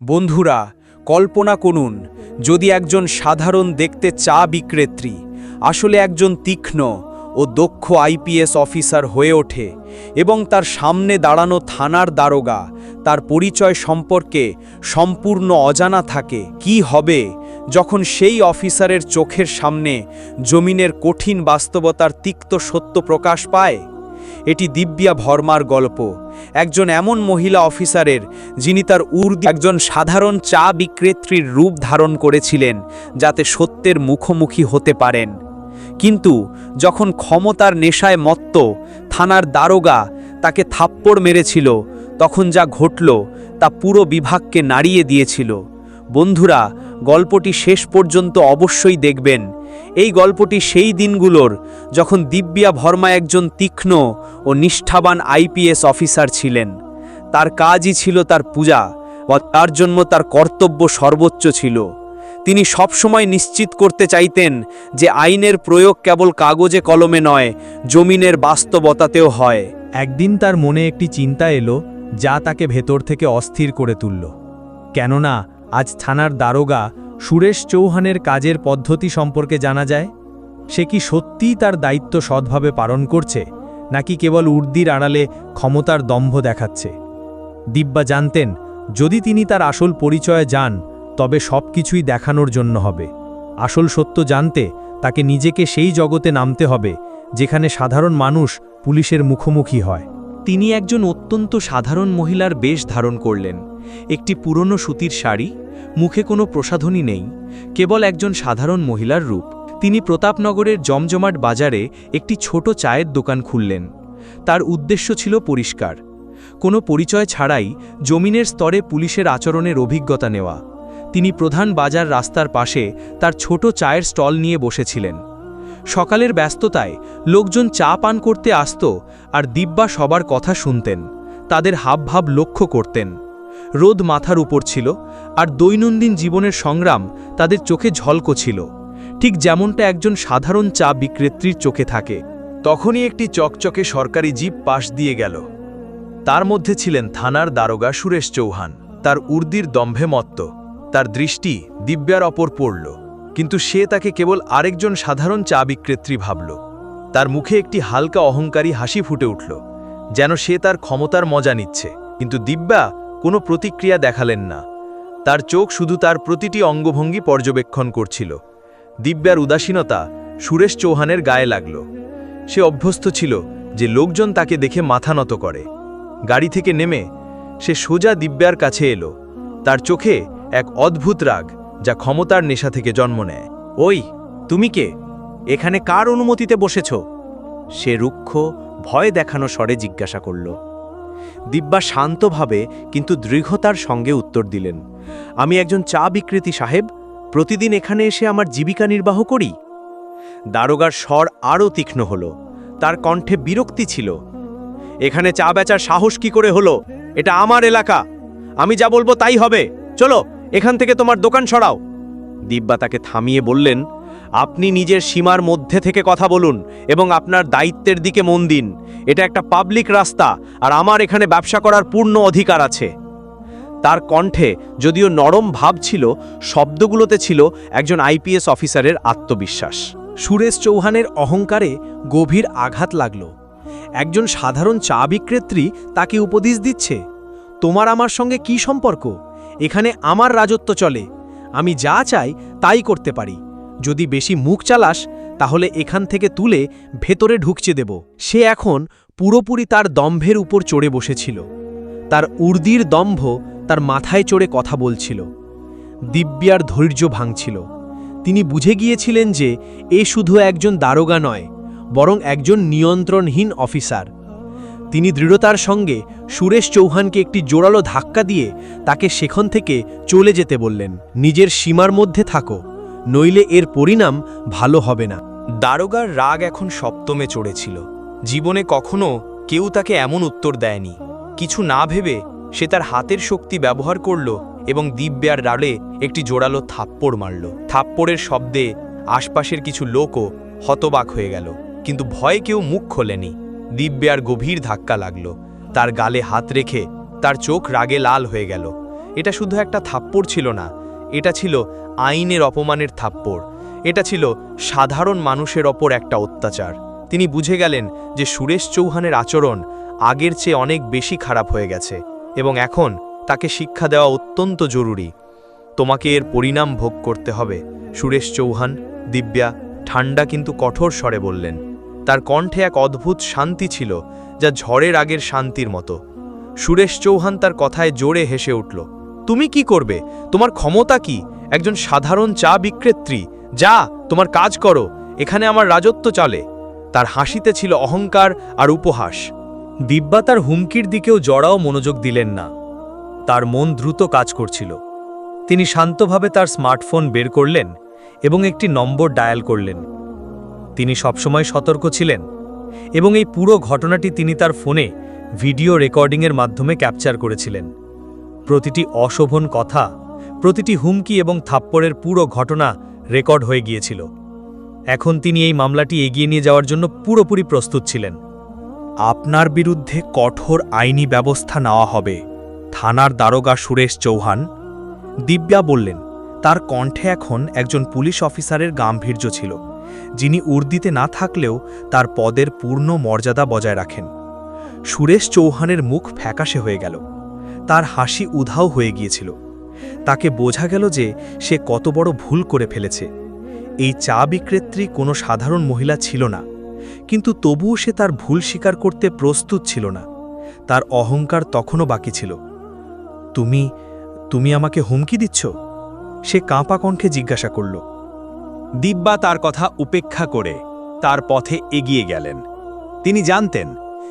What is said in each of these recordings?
বন্ধুরা, কল্পনা করুন, যদি একজন সাধারণ দেখতে চা বিক্রেত্রী, আসলে একজন তীক্ষ্ণ ও দক্ষ আইপিএস অফিসার হয়ে ওঠে এবং তার সামনে দাঁড়ানো থানার দারোগা, তার পরিচয় সম্পর্কে সম্পূর্ণ অজানা থাকে কি হবে যখন সেই অফিসারের চোখের সামনে জমিনের কঠিন বাস্তবতার তিক্ত সত্য প্রকাশ পায়? এটি দিব্যা ভর্মার গল্প। একজন এমন মহিলা অফিসারের, যিনি তার উর্দি একজন সাধারণ চা বিক্রেত্রীর রূপ ধারণ করেছিলেন, যাতে সত্যের মুখোমুখি হতে পারেন। কিন্তু যখন ক্ষমতার নেশায় মত্ত, থানার দারোগা তাকে থাপ্পড় মেরেছিল, তখন যা ঘটল তা পুরো বিভাগকে নাড়িয়ে দিয়েছিল। বন্ধুরা, গল্পটি শেষ পর্যন্ত অবশ্যই দেখবেন। এই গল্পটি সেই দিনগুলোর যখন দিব্যা ভর্মা একজন তীক্ষ্ণ ও নিষ্ঠাবান আইপিএস অফিসার ছিলেন। তার কাজই ছিল তার পূজা, বা তার জন্য তার কর্তব্য সর্বোচ্চ ছিল। তিনি সবসময় নিশ্চিত করতে চাইতেন যে আইনের প্রয়োগ কেবল কাগজে কলমে নয়, জমিনের বাস্তবতাতেও হয়। একদিন তার মনে একটি চিন্তা এলো, যা তাকে ভেতর থেকে অস্থির করে তুলল। কেননা, আজ থানার দারোগা সুরেশ চৌহানের কাজের পদ্ধতি সম্পর্কে জানা যায়? সে কি সত্যিই তার দায়িত্ব সৎভাবে পালন করছে, নাকি কেবল উর্দির আড়ালে ক্ষমতার দম্ভ দেখাচ্ছে? দিব্যা জানতেন, যদি তিনি তার আসল পরিচয়ে যান, তবে সব কিছুই দেখানোর জন্য হবে। আসল সত্য জানতে তাকে নিজেকে সেই জগতে নামতে হবে, যেখানে সাধারণ মানুষ পুলিশের মুখোমুখি হয়। তিনি একজন অত্যন্ত সাধারণ মহিলার বেশ ধারণ করলেন। একটি পুরনো সুতির শাড়ি মুখে কোনো প্রসাধনী নেই, কেবল একজন সাধারণ মহিলার রূপ। তিনি প্রতাপনগরের জমজমাট বাজারে একটি ছোট চায়ের দোকান খুললেন। তার উদ্দেশ্য ছিল পরিষ্কার। কোনো পরিচয় ছাড়াই জমিনের স্তরে পুলিশের আচরণের অভিজ্ঞতা নেওয়া। তিনি প্রধান বাজার রাস্তার পাশে তার ছোট চায়ের স্টল নিয়ে বসেছিলেন। সকালের ব্যস্ততায় লোকজন চা পান করতে আসত আর দিব্যা সবার কথা শুনতেন, তাদের হাবভাব লক্ষ্য করতেন। রোদ মাথার উপর ছিল আর দৈনন্দিন জীবনের সংগ্রাম তাদের চোখে ঝলকো ছিল। ঠিক যেমনটা একজন সাধারণ চা বিক্রেত্রীর চোখে থাকে। তখনই একটি চকচকে সরকারি জিপ পাশ দিয়ে গেল। তার মধ্যে ছিলেন থানার দারোগা সুরেশ চৌহান। তার উর্দির দম্ভে মত্ত। তার দৃষ্টি দিব্যার অপর পড়ল। কিন্তু সে তাকে কেবল আরেকজন সাধারণ চা বিক্রেত্রী ভাবল। তার মুখে একটি হালকা অহংকারী হাসি ফুটে উঠল, যেন সে তার ক্ষমতার মজা নিচ্ছে। কিন্তু দিব্যা কোনো প্রতিক্রিয়া দেখালেন না। তার চোখ শুধু তার প্রতিটি অঙ্গভঙ্গি পর্যবেক্ষণ করছিল। দিব্যার উদাসীনতা সুরেশ চৌহানের গায়ে লাগল। সে অভ্যস্ত ছিল যে লোকজন তাকে দেখে মাথা নত করে। গাড়ি থেকে নেমে সে সোজা দিব্যার কাছে এলো। তার চোখে এক অদ্ভুত রাগ যা ক্ষমতার নেশা থেকে জন্ম নেয়। ওই, তুমি কে? এখানে কার অনুমতিতে বসেছ? সে রুক্ষ, ভয় দেখানো স্বরে জিজ্ঞাসা করল। দিব্যা শান্তভাবে কিন্তু দৃঢ়তার সঙ্গে উত্তর দিলেন, আমি একজন চা বিক্রেতি, সাহেব। প্রতিদিন এখানে এসে আমার জীবিকা নির্বাহ করি? দারোগার স্বর আরও তীক্ষ্ণ হল, তার কণ্ঠে বিরক্তি ছিল, এখানে চা বেচার সাহস কি করে হলো? এটা আমার এলাকা। আমি যা বলব তাই হবে। চলো, এখান থেকে তোমার দোকান সরাও। দিব্যা তাকে থামিয়ে বললেন আপনি নিজের সীমার মধ্যে থেকে কথা বলুন এবং আপনার দায়িত্বের দিকে মন দিন। এটা একটা পাবলিক রাস্তা, আর আমার এখানে ব্যবসা করার পূর্ণ অধিকার আছে। তার কণ্ঠে যদিও নরম ভাব ছিল, শব্দগুলোতে ছিল একজন আইপিএস অফিসারের আত্মবিশ্বাস। সুরেশ চৌহানের অহংকারে গভীর আঘাত লাগল। একজন সাধারণ চা বিক্রেত্রী তাকে উপদেশ দিচ্ছে, তোমার আমার সঙ্গে কি সম্পর্ক? এখানে আমার রাজত্ব চলে। আমি যা চাই তাই করতে পারি। যদি বেশি মুখ চালাস, তাহলে এখান থেকে তুলে ভেতরে ঢুকছে দেব। সে এখন পুরোপুরি তার দম্ভের উপর চড়ে বসেছিল। তার উর্দির দম্ভ তার মাথায় চড়ে কথা বলছিল। দিব্যার ধৈর্য ভাঙছিল। তিনি বুঝে গিয়েছিলেন যে এ শুধু একজন দারোগা নয়, বরং একজন নিয়ন্ত্রণহীন অফিসার। তিনি দৃঢ়তার সঙ্গে সুরেশ চৌহানকে একটি জোরালো ধাক্কা দিয়ে তাকে সেখান থেকে চলে যেতে বললেন। নিজের সীমার মধ্যে থাকো। নইলে এর পরিণাম ভালো হবে না। দারোগার রাগ এখন সপ্তমে চড়েছিল। জীবনে কখনো কেউ তাকে এমন উত্তর দেয়নি। কিছু না ভেবে সে তার হাতের শক্তি ব্যবহার করল এবং দিব্যার ডালে একটি জোরালো থাপ্পড় মারল। থাপ্পড়ের শব্দে আশপাশের কিছু লোকও হতবাক হয়ে গেল, কিন্তু ভয়ে কেউ মুখ খোলেনি। দিব্যার গভীর ধাক্কা লাগল। তার গালে হাত রেখে তার চোখ রাগে লাল হয়ে গেল। এটা শুধু একটা থাপ্পড় ছিল না এটা ছিল আইনের অপমানের থাপ্পড়। এটা ছিল সাধারণ মানুষের ওপর একটা অত্যাচার। তিনি বুঝে গেলেন যে সুরেশ চৌহানের আচরণ আগের চেয়ে অনেক বেশি খারাপ হয়ে গেছে এবং এখন তাকে শিক্ষা দেওয়া অত্যন্ত জরুরি। তোমাকে এর পরিণাম ভোগ করতে হবে, সুরেশ চৌহান, দিব্যা ঠান্ডা কিন্তু কঠোর স্বরে বললেন। তার কণ্ঠে এক অদ্ভুত শান্তি ছিল যা ঝড়ের আগের শান্তির মতো। সুরেশ চৌহান তার কথায় জোরে হেসে উঠল। তুমি কি করবে? তোমার ক্ষমতা কি? একজন সাধারণ চা বিক্রেত্রী। যা, তোমার কাজ করো। এখানে আমার রাজত্ব চলে। তার হাসিতে ছিল অহংকার আর উপহাস। দিব্যা তার হুমকির দিকেও জড়াও মনোযোগ দিলেন না। তার মন দ্রুত কাজ করছিল। তিনি শান্তভাবে তার স্মার্টফোন বের করলেন এবং একটি নম্বর ডায়াল করলেন। তিনি সবসময় সতর্ক ছিলেন এবং এই পুরো ঘটনাটি তিনি তার ফোনে ভিডিও রেকর্ডিংয়ের মাধ্যমে ক্যাপচার করেছিলেন। প্রতিটি অশোভন কথা, প্রতিটি হুমকি এবং থাপ্পড়ের পুরো ঘটনা রেকর্ড হয়ে গিয়েছিল। এখন তিনি এই মামলাটি এগিয়ে নিয়ে যাওয়ার জন্য পুরোপুরি প্রস্তুত ছিলেন। আপনার বিরুদ্ধে কঠোর আইনি ব্যবস্থা নেওয়া হবে, থানার দারোগা সুরেশ চৌহান। দিব্যা বললেন, তার কণ্ঠে এখন একজন পুলিশ অফিসারের গাম্ভীর্য ছিল, যিনি উর্দিতে না থাকলেও তার পদের পূর্ণ মর্যাদা বজায় রাখেন। সুরেশ চৌহানের মুখ ফ্যাকাশে হয়ে গেল। তার হাসি উধাও হয়ে গিয়েছিল। তাকে বোঝা গেল যে সে কত বড় ভুল করে ফেলেছে। এই চা বিক্রেত্রী কোনো সাধারণ মহিলা ছিল না, কিন্তু তবুও সে তার ভুল স্বীকার করতে প্রস্তুত ছিল না। তার অহংকার তখনও বাকি ছিল। তুমি তুমি আমাকে হুমকি দিচ্ছ? সে কাঁপা কণ্ঠে জিজ্ঞাসা করল। দিব্যা তার কথা উপেক্ষা করে তার পথে এগিয়ে গেলেন। তিনি জানতেন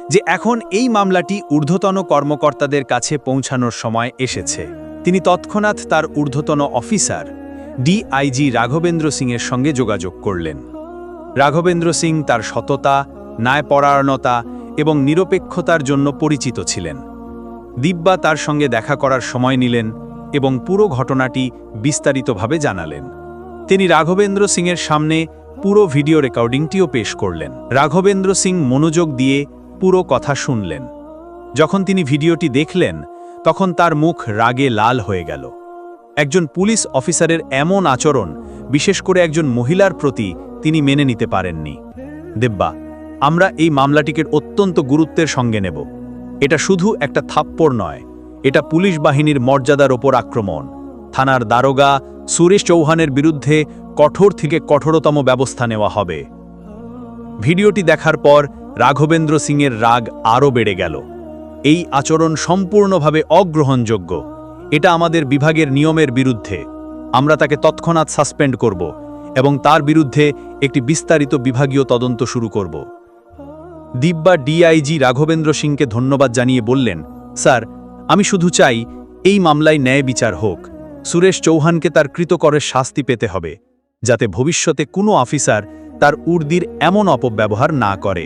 যে এখন এই মামলাটি ঊর্ধ্বতন কর্মকর্তাদের কাছে পৌঁছানোর সময় এসেছে। তিনি তৎক্ষণাৎ তার ঊর্ধ্বতন অফিসার, ডিআইজি রাঘবেন্দ্র সিংয়ের সঙ্গে যোগাযোগ করলেন। রাঘবেন্দ্র সিং তার সততা, ন্যায়পরায়ণতা এবং নিরপেক্ষতার জন্য পরিচিত ছিলেন। দিব্যা তার সঙ্গে দেখা করার সময় নিলেন এবং পুরো ঘটনাটি বিস্তারিতভাবে জানালেন। তিনি রাঘবেন্দ্র সিংয়ের সামনে পুরো ভিডিও রেকর্ডিংটিও পেশ করলেন। রাঘবেন্দ্র সিং মনোযোগ দিয়ে পুরো কথা শুনলেন। যখন তিনি ভিডিওটি দেখলেন, তখন তার মুখ রাগে লাল হয়ে গেল। একজন পুলিশ অফিসারের এমন আচরণ, বিশেষ করে একজন মহিলার প্রতি, তিনি মেনে নিতে পারেননি। দেব্বা, আমরা এই মামলাটিকে অত্যন্ত গুরুত্বের সঙ্গে নেব। এটা শুধু একটা থাপ্পড় নয়, এটা পুলিশ বাহিনীর মর্যাদার ওপর আক্রমণ। থানার দারোগা সুরেশ চৌহানের বিরুদ্ধে কঠোর থেকে কঠোরতম ব্যবস্থা নেওয়া হবে। ভিডিওটি দেখার পর রাঘবেন্দ্র সিংয়ের রাগ আরও বেড়ে গেল। এই আচরণ সম্পূর্ণভাবে অগ্রহণযোগ্য। এটা আমাদের বিভাগের নিয়মের বিরুদ্ধে। আমরা তাকে তৎক্ষণাৎ সাসপেন্ড করব এবং তার বিরুদ্ধে একটি বিস্তারিত বিভাগীয় তদন্ত শুরু করব। দিব্যা ডিআইজি রাঘবেন্দ্র সিংকে ধন্যবাদ জানিয়ে বললেন, স্যার, আমি শুধু চাই এই মামলায় ন্যায় বিচার হোক। সুরেশ চৌহানকে তার কৃতকরের শাস্তি পেতে হবে, যাতে ভবিষ্যতে কোনো অফিসার তার উর্দির এমন অপব্যবহার না করে।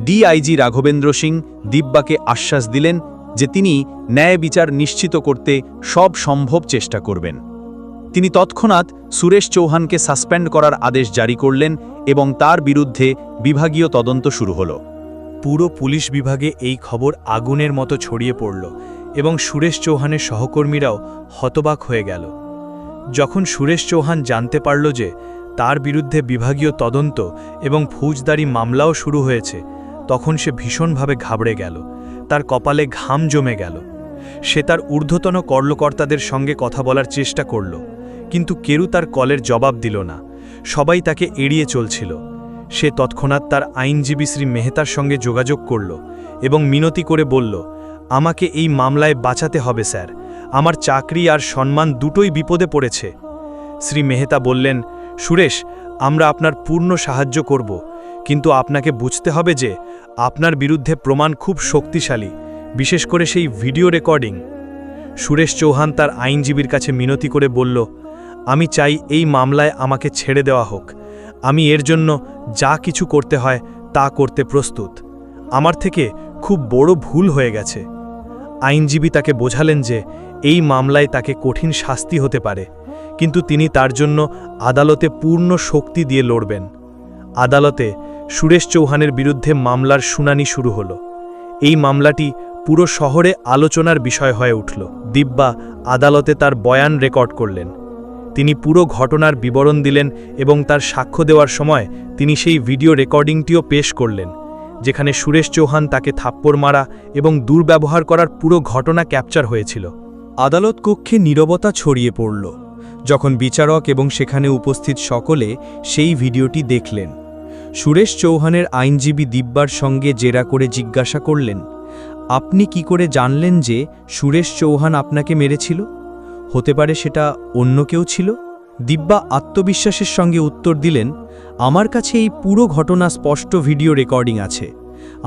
ডিআইজি রাঘবেন্দ্র সিং দিব্যাকে আশ্বাস দিলেন যে তিনি ন্যায় বিচার নিশ্চিত করতে সব সম্ভব চেষ্টা করবেন। তিনি তৎক্ষণাৎ সুরেশ চৌহানকে সাসপেন্ড করার আদেশ জারি করলেন এবং তার বিরুদ্ধে বিভাগীয় তদন্ত শুরু হলো। পুরো পুলিশ বিভাগে এই খবর আগুনের মতো ছড়িয়ে পড়ল এবং সুরেশ চৌহানের সহকর্মীরাও হতবাক হয়ে গেল। যখন সুরেশ চৌহান জানতে পারল যে তার বিরুদ্ধে বিভাগীয় তদন্ত এবং ফৌজদারি মামলাও শুরু হয়েছে তখন সে ভীষণভাবে ঘাবড়ে গেল। তার কপালে ঘাম জমে গেল। সে তার ঊর্ধ্বতন কর্মকর্তাদের সঙ্গে কথা বলার চেষ্টা করল, কিন্তু কেউ তার কলের জবাব দিল না। সবাই তাকে এড়িয়ে চলছিল। সে তৎক্ষণাৎ তার আইনজীবী শ্রী মেহতার সঙ্গে যোগাযোগ করল এবং মিনতি করে বলল, আমাকে এই মামলায় বাঁচাতে হবে, স্যার। আমার চাকরি আর সম্মান দুটোই বিপদে পড়েছে। শ্রী মেহতা বললেন, সুরেশ, আমরা আপনার পূর্ণ সাহায্য করব। কিন্তু আপনাকে বুঝতে হবে যে আপনার বিরুদ্ধে প্রমাণ খুব শক্তিশালী, বিশেষ করে সেই ভিডিও রেকর্ডিং। সুরেশ চৌহান তার আইনজীবীর কাছে মিনতি করে বলল, আমি চাই এই মামলায় আমাকে ছেড়ে দেওয়া হোক। আমি এর জন্য যা কিছু করতে হয় তা করতে প্রস্তুত। আমার থেকে খুব বড় ভুল হয়ে গেছে। আইনজীবী তাকে বোঝালেন যে এই মামলায় তাকে কঠিন শাস্তি হতে পারে, কিন্তু তিনি তার জন্য আদালতে পূর্ণ শক্তি দিয়ে লড়বেন। আদালতে সুরেশ চৌহানের বিরুদ্ধে মামলার শুনানি শুরু হলো। এই মামলাটি পুরো শহরে আলোচনার বিষয় হয়ে উঠল। দিব্যা আদালতে তার বয়ান রেকর্ড করলেন। তিনি পুরো ঘটনার বিবরণ দিলেন এবং তার সাক্ষ্য দেওয়ার সময় তিনি সেই ভিডিও রেকর্ডিংটিও পেশ করলেন, যেখানে সুরেশ চৌহান তাকে থাপ্পড় মারা এবং দুর্ব্যবহার করার পুরো ঘটনা ক্যাপচার হয়েছিল। আদালত কক্ষে নীরবতা ছড়িয়ে পড়ল। যখন বিচারক এবং সেখানে উপস্থিত সকলে সেই ভিডিওটি দেখলেন সুরেশ চৌহানের আইনজীবী দিব্যার সঙ্গে জেরা করে জিজ্ঞাসা করলেন, আপনি কি করে জানলেন যে সুরেশ চৌহান আপনাকে মেরেছিল? হতে পারে সেটা অন্য কেউ ছিল? দিব্যা আত্মবিশ্বাসের সঙ্গে উত্তর দিলেন, আমার কাছে এই পুরো ঘটনা স্পষ্ট ভিডিও রেকর্ডিং আছে।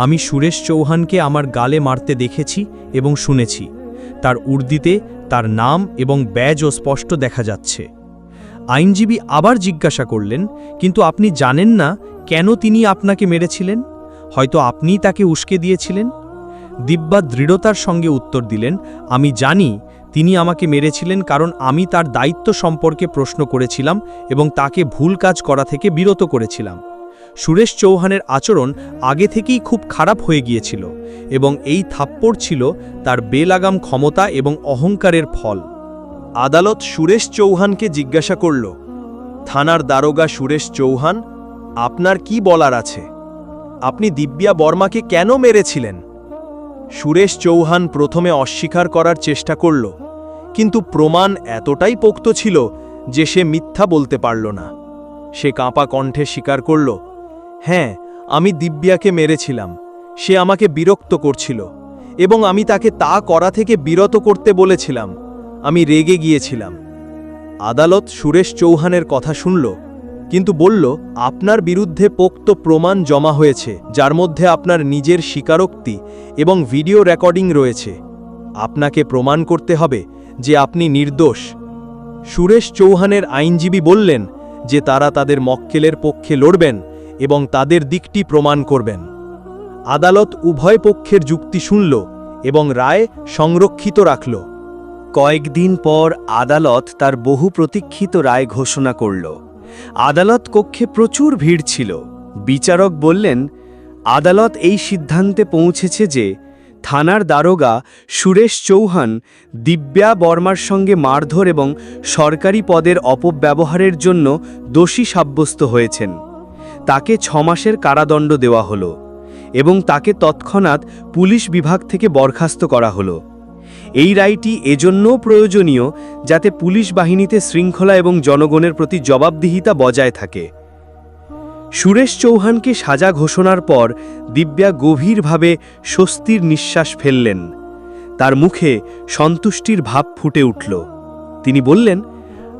আমি সুরেশ চৌহানকে আমার গালে মারতে দেখেছি এবং শুনেছি। তার উর্দিতে, তার নাম এবং ব্যাজও স্পষ্ট দেখা যাচ্ছে। আইনজীবী আবার জিজ্ঞাসা করলেন, কিন্তু আপনি জানেন না কেন তিনি আপনাকে মেরেছিলেন? হয়তো আপনিই তাকে উস্কে দিয়েছিলেন? দিব্যা দৃঢ়তার সঙ্গে উত্তর দিলেন, আমি জানি তিনি আমাকে মেরেছিলেন কারণ আমি তার দায়িত্ব সম্পর্কে প্রশ্ন করেছিলাম এবং তাকে ভুল কাজ করা থেকে বিরত করেছিলাম। সুরেশ চৌহানের আচরণ আগে থেকেই খুব খারাপ হয়ে গিয়েছিল এবং এই থাপ্পড় ছিল তার বেলাগাম ক্ষমতা এবং অহংকারের ফল। আদালত সুরেশ চৌহানকে জিজ্ঞাসা করল, থানার দারোগা সুরেশ চৌহান আপনার কি বলার আছে? আপনি দিব্যা বর্মাকে কেন মেরেছিলেন? সুরেশ চৌহান প্রথমে অস্বীকার করার চেষ্টা করল, কিন্তু প্রমাণ এতটাই পোক্ত ছিল যে সে মিথ্যা বলতে পারল না। সে কাঁপা কণ্ঠে স্বীকার করল হ্যাঁ আমি দিব্যাকে মেরেছিলাম। সে আমাকে বিরক্ত করছিল এবং আমি তাকে তা করা থেকে বিরত করতে বলেছিলাম। আমি রেগে গিয়েছিলাম। আদালত সুরেশ চৌহানের কথা শুনল কিন্তু বলল, আপনার বিরুদ্ধে পোক্ত প্রমাণ জমা হয়েছে, যার মধ্যে আপনার নিজের স্বীকারোক্তি এবং ভিডিও রেকর্ডিং রয়েছে। আপনাকে প্রমাণ করতে হবে যে আপনি নির্দোষ। সুরেশ চৌহানের আইনজীবী বললেন যে তারা তাদের মক্কেলের পক্ষে লড়বেন এবং তাদের দিকটি প্রমাণ করবেন। আদালত উভয় পক্ষের যুক্তি শুনল এবং রায় সংরক্ষিত রাখল। কয়েকদিন পর আদালত তার বহু প্রতীক্ষিত রায় ঘোষণা করল। আদালত কক্ষে প্রচুর ভিড় ছিল। বিচারক বললেন, আদালত এই সিদ্ধান্তে পৌঁছেছে যে থানার দারোগা সুরেশ চৌহান দিব্যা বর্মার সঙ্গে মারধর এবং সরকারি পদের অপব্যবহারের জন্য দোষী সাব্যস্ত হয়েছেন। তাকে ছমাসের কারাদণ্ড দেওয়া হলো এবং তাকে তৎক্ষণাৎ পুলিশ বিভাগ থেকে বরখাস্ত করা হলো। এই রায়টি এজন্যও প্রয়োজনীয় যাতে পুলিশ বাহিনীতে শৃঙ্খলা এবং জনগণের প্রতি জবাবদিহিতা বজায় থাকে। সুরেশ চৌহানকে সাজা ঘোষণার পর দিব্যা গভীরভাবে স্বস্তির নিঃশ্বাস ফেললেন। তার মুখে সন্তুষ্টির ভাব ফুটে উঠল। তিনি বললেন,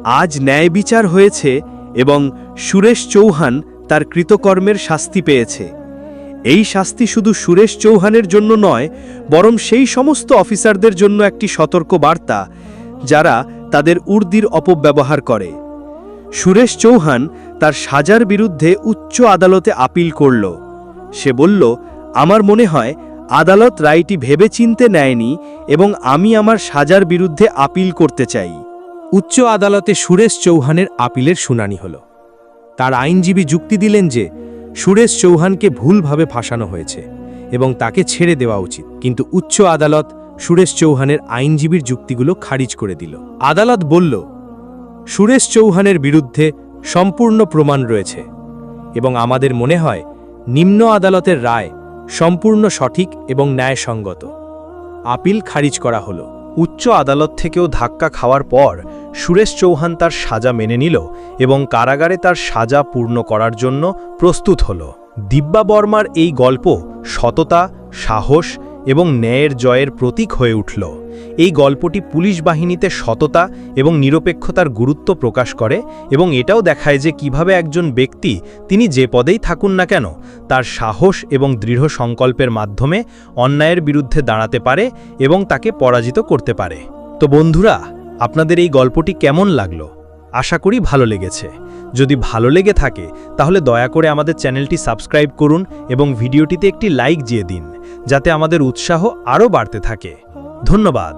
আজ ন্যায় বিচার হয়েছে এবং সুরেশ চৌহান তার কৃতকর্মের শাস্তি পেয়েছে। এই শাস্তি শুধু সুরেশ চৌহানের জন্য নয়, বরং সেই সমস্ত অফিসারদের জন্য একটি সতর্ক বার্তা, যারা তাদের উর্দির অপব্যবহার করে। সুরেশ চৌহান তার সাজার বিরুদ্ধে উচ্চ আদালতে আপিল করল। সে বলল, আমার মনে হয়, আদালত রায়টি ভেবেচিন্তে নেয়নি এবং আমি আমার সাজার বিরুদ্ধে আপিল করতে চাই। উচ্চ আদালতে সুরেশ চৌহানের আপিলের শুনানি হল। তার আইনজীবী যুক্তি দিলেন যে সুরেশ চৌহানকে ভুলভাবে ফাঁসানো হয়েছে এবং তাকে ছেড়ে দেওয়া উচিত। কিন্তু উচ্চ আদালত সুরেশ চৌহানের আইনজীবীর যুক্তিগুলো খারিজ করে দিল। আদালত বলল, সুরেশ চৌহানের বিরুদ্ধে সম্পূর্ণ প্রমাণ রয়েছে এবং আমাদের মনে হয় নিম্ন আদালতের রায় সম্পূর্ণ সঠিক এবং ন্যায়সঙ্গত। আপিল খারিজ করা হলো। উচ্চ আদালত থেকেও ধাক্কা খাওয়ার পর সুরেশ চৌহান তার সাজা মেনে নিল এবং কারাগারে তার সাজা পূর্ণ করার জন্য প্রস্তুত হল। দিব্যা বর্মার এই গল্প সততা, সাহস এবং ন্যায়ের জয়ের প্রতীক হয়ে উঠল। এই গল্পটি পুলিশ বাহিনীতে সততা এবং নিরপেক্ষতার গুরুত্ব প্রকাশ করে এবং এটাও দেখায় যে কীভাবে একজন ব্যক্তি, তিনি যে পদেই থাকুন না কেন, তার সাহস এবং দৃঢ় সংকল্পের মাধ্যমে অন্যায়ের বিরুদ্ধে দাঁড়াতে পারে এবং তাকে পরাজিত করতে পারে। তো বন্ধুরা, আপনাদের এই গল্পটি কেমন লাগল? আশা করি ভালো লেগেছে। যদি ভালো লেগে থাকে, তাহলে দয়া করে আমাদের চ্যানেলটি সাবস্ক্রাইব করুন এবং ভিডিওটিতে একটি লাইক দিয়ে দিন, যাতে আমাদের উৎসাহ আরও বাড়তে থাকে। ধন্যবাদ।